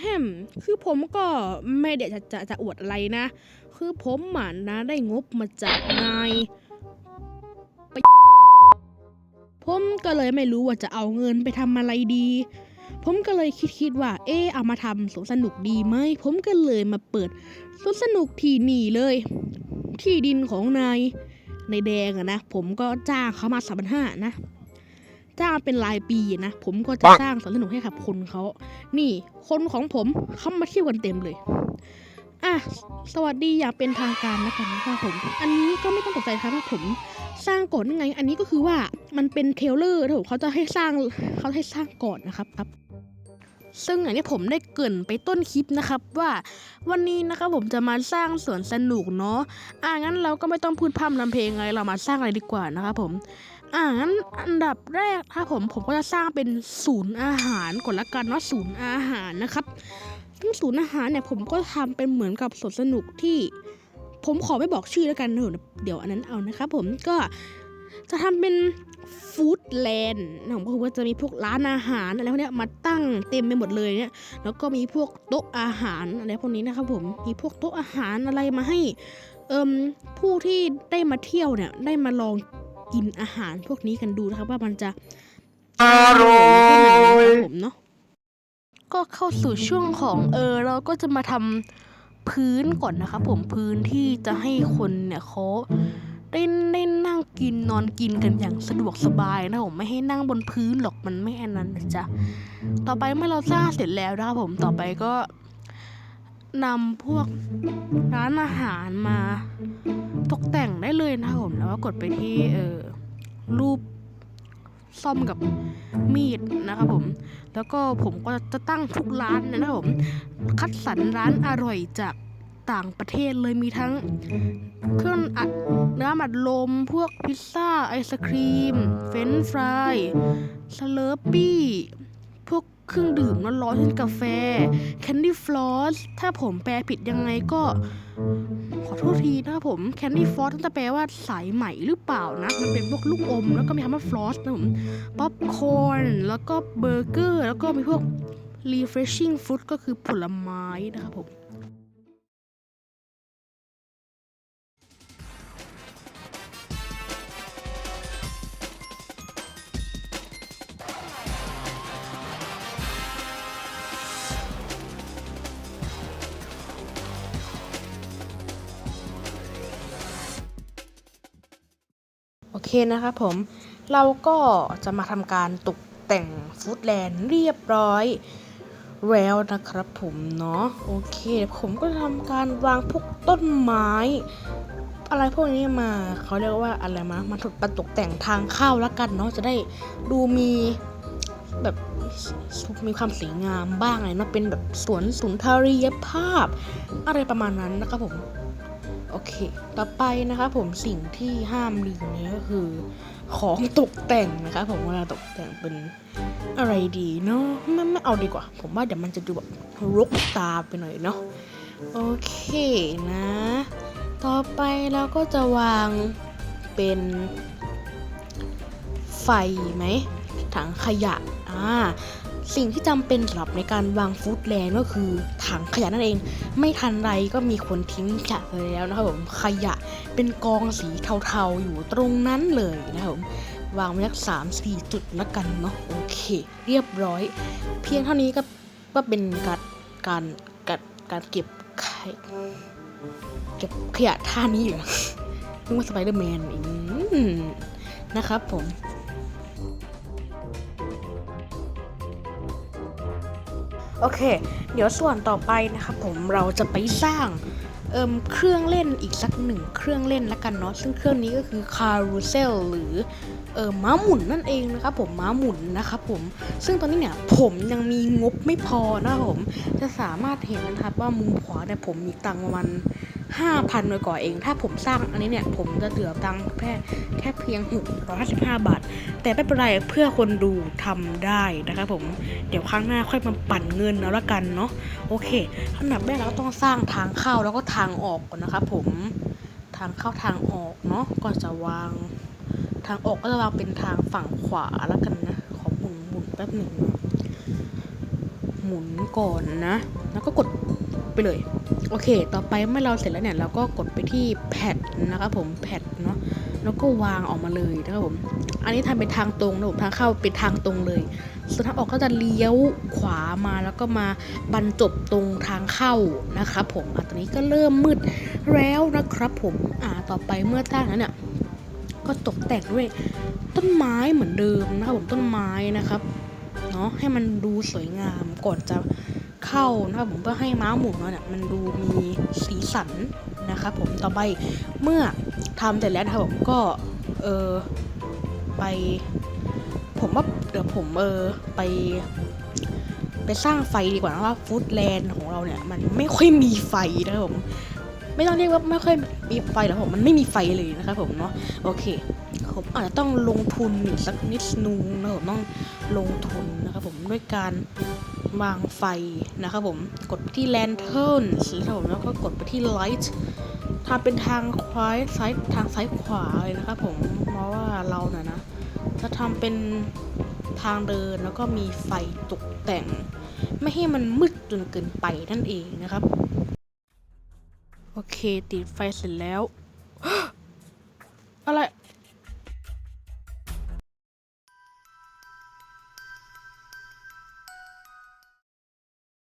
แฮมคือผมก็ไม่ได้จะจะจะอวดอะไรนะ คือผมอะนะได้งบมาจากนายไปผมก็เลยไม่รู้ว่าจะเอาเงินไปทำอะไรดี ผมก็เลยคิดคิดว่า เออเอามาทำสวนสนุกดีไหม ผมก็เลยมาเปิดสวนสนุกที่นี่เลย ที่ดินของนายในแดงอะนะ ผมก็จ้างเขามาสามพันห้านะ จ้างเป็นรายปีนะ ผมก็จะปังสร้างสวนสนุกให้กับคนเขา นี่คนของผมเขามาเที่ยวกันเต็มเลย อะ สวัสดีอย่างเป็นทางการนะคะนะครับผม อันนี้ก็ไม่ต้องตกใจครับว่าผมสร้างก่อนยังไง อันนี้ก็คือว่ามันเป็นเทรลเลอร์ที่ผมเขาจะให้สร้างเขาให้สร้างก่อนนะครับครับซึ่งอย่างที่ผมได้เกรินไปต้นคลิปนะครับว่าวันนี้นะครับผมจะมาสร้างสวนสนุกเนาะอ่างั้นเราก็ไม่ต้องพูดพร่ำทำเพลงอะไรเรามาสร้างอะไรดีกว่านะครับผม อ่างั้นอันดับแรกครับผมผมก็จะสร้างเป็นศูนย์อาหารก่อนละกันเนาะศูนย์อาหารนะครับซึ่งศูนย์อาหารเนี่ยผมก็ทำเป็นเหมือนกับสวนสนุกที่ ผมขอไม่บอกชื่อแล้วกันเถอะเดี๋ยวอันนั้นเอานะครับผมก็จะทำเป็นฟู้ดแลนด์ผมก็คือว่าจะมีพวกร้านอาหารอะไรพวกนี้มาตั้งเต็มไปหมดเลยเนี่ย แล้วก็มีพวกโต๊ะอาหารอะไรพวกนี้นะครับผมมีพวกโต๊ะอาหารอะไรมาให้เอิมผู้ที่ได้มาเที่ยวเนี่ยได้มาลอง กินอาหารพวกนี้กันดูนะครับ ว่ามันจะอร่อยแค่ไหนนะครับผมเนาะก็เข้าสู่ช่วงของเออเราก็จะมาทำพื้นก่อนนะครับผมพื้นที่จะให้คนเนี่ยเขาได้ได้นั่งกินนอนกินกันอย่างสะดวกสบายนะผมไม่ให้นั่งบนพื้นหรอกมันไม่อันนั้นนะจ๊ะต่อไปเมื่อเราสร้างเสร็จแล้วนะครับผมต่อไปก็นำพวกร้านอาหารมาต กแต่งได้เลยนะครับผมแล้วก็กดไปที่เออรูปซ่อมกับมีดนะครับผม แล้วก็ผมก็จะตั้งทุกร้านนะครับผม คัดสรรร้านอร่อยจากต่างประเทศเลยมีทั้งเครื่องอัดเนื้ออัดลม พวกพิซซ่า ไอศครีม เฟรนฟรายสเลอร์ปี้ เครื่องดื่มร้อนๆเช่นกาแฟ แคนดี้ฟลอสถ้าผมแปลผิดยังไงก็ ขอโทษทีนะครับผมแคนดี้ฟลอสจะแปลว่าสายไหมหรือเปล่านะ มันเป็นพวกลูกอม แล้วก็มีคำว่าฟลอสนะผมป๊อปคอร์นแล้วก็เบอร์เกอร์ แล้วก็มีพวก refreshing food ก็คือผลไม้นะครับผม โอเคนะครับผม เราก็จะมาทำการตกแต่งฟูดแลนด์เรียบร้อยแล้วนะครับผมเนาะโอเค ผมก็จะทำการวางพวกต้นไม้ อะไรพวกนี้มาเขาเรียกว่าอะไรมามาถูกประตกแต่งทางเข้าแล้วกันเนาะจะได้ดูมีแบบมีความสวยงามบ้างเลยเนาะเป็นแบบสวนสุนทรียภาพ อะไรประมาณนั้นนะครับผม โอเค ต่อไปนะครับผมสิ่งที่ห้ามลืมเนี่ยก็คือ ของตกแต่งนะครับผมเวลาตกแต่งเป็นอะไรดีเนาะไม่ไม่เอาดีกว่า ผมว่าเดี๋ยวมันจะดูแบบรกตาไปหน่อยเนาะโอเคนะ ต่อไปเราก็จะวางเป็นไฟไหมถังขยะอ่า สิ่งที่จำเป็นสำหรับในการวางฟู้ดแลนด์ก็คือถังขยะนั่นเอง ไม่ทันไรก็มีคนทิ้งขยะไปแล้วนะครับผมขยะเป็นกองสีเทาๆอยู่ตรงนั้นเลยนะครับผมวางไว้สักสามสี่จุดแล้วกันเนาะโอเค เรียบร้อย เพียงเท่านี้ก็ก็เป็นการการการการเก็บขยเก็บขยะท่านี้อยู่นึกว่าสไปเดอร์แมนอืมนะครับผม โอเค เดี๋ยวส่วนต่อไปนะครับผมเราจะไปสร้างเอิมเครื่องเล่นอีกสักหนึ่งเครื่องเล่นละกันเนาะซึ่งเครื่องนี้ก็คือคารูเซลหรือ เออม้าหมุนนั่นเองนะครับผมม้าหมุนนะครับผมซึ่งตอนนี้เนี่ยผมยังมีงบไม่พอนะครับผมจะสามารถเห็นนะครับว่ามุมขวาเนี่ยผมมีตังประมาณห้าพันหน่วยก่อนเอง ถ้าผมสร้างอันนี้เนี่ย ผมจะเหลือตังค์แค่แค่เพียงหกร้อยห้าสิบห้าบาท แต่ไม่เป็นไรเพื่อคนดูทำได้นะครับผม เดี๋ยวครั้งหน้าค่อยมาปั่นเงินเอาละกันเนาะ โอเคอันดับแรกเราก็ต้องสร้างทางเข้าแล้วก็ทางออกก่อนนะครับผม ทางเข้าทางออกเนาะ ก่อนจะวาง ทางออกก็จะวางเป็นทางฝั่งขวาแล้วกันนะ ขอหมุนหมุนแป๊บหนึ่ง หมุนก่อนนะ แล้วก็กดไปเลย โอเค ต่อไปเมื่อเราเสร็จแล้วเนี่ย เราก็กดไปที่แพดนะครับผมแพดเนาะ แล้วก็วางออกมาเลยนะครับผม อันนี้ทำเป็นทางตรงนะผมทางเข้าเป็นทางตรงเลย ส่วนทางออกก็จะเลี้ยวขวามาแล้วก็มาบรรจบตรงทางเข้านะครับผมอะตอนนี้ก็เริ่มมืดแล้วนะครับผม อ่า ต่อไปเมื่อสร้างแล้วเนี่ย ก็ตกแต่งด้วยต้นไม้เหมือนเดิมนะครับผมต้นไม้นะครับเนาะให้มันดูสวยงามก่อนจะเข้านะครับผมเพื่อให้ม้าหมุนเราเนี่ยมันดูมีสีสันนะครับผมต่อไปเมื่อทำเสร็จแล้วนะครับผมก็เออไป ผมว่าเดี๋ยวผมเออไปไปสร้างไฟดีกว่านะว่าฟู้ดแลนด์ของเราเนี่ย มันไม่ค่อยมีไฟนะครับผม ไม่ต้องเรียกว่าไม่ค่อยมีไฟหรอกผมมันไม่มีไฟเลยนะครับผมเนาะโอเคผมอาจจะต้องลงทุนอีกสักนิดนึงนะผมต้องลงทุนนะครับผมด้วยการวางไฟนะครับผมกดไปที่ lantern นะครับผมแล้วก็กดไปที่ light ทำเป็นทางขวาซ้ายทางซ้ายขวาเลยนะครับผมเพราะว่าเราเนี่ยนะจะทำเป็นทางเดินแล้วก็มีไฟตกแต่ง ไม่ให้มันมืดจนเกินไปนั่นเองนะครับ โอเค ติดไฟเสร็จแล้ว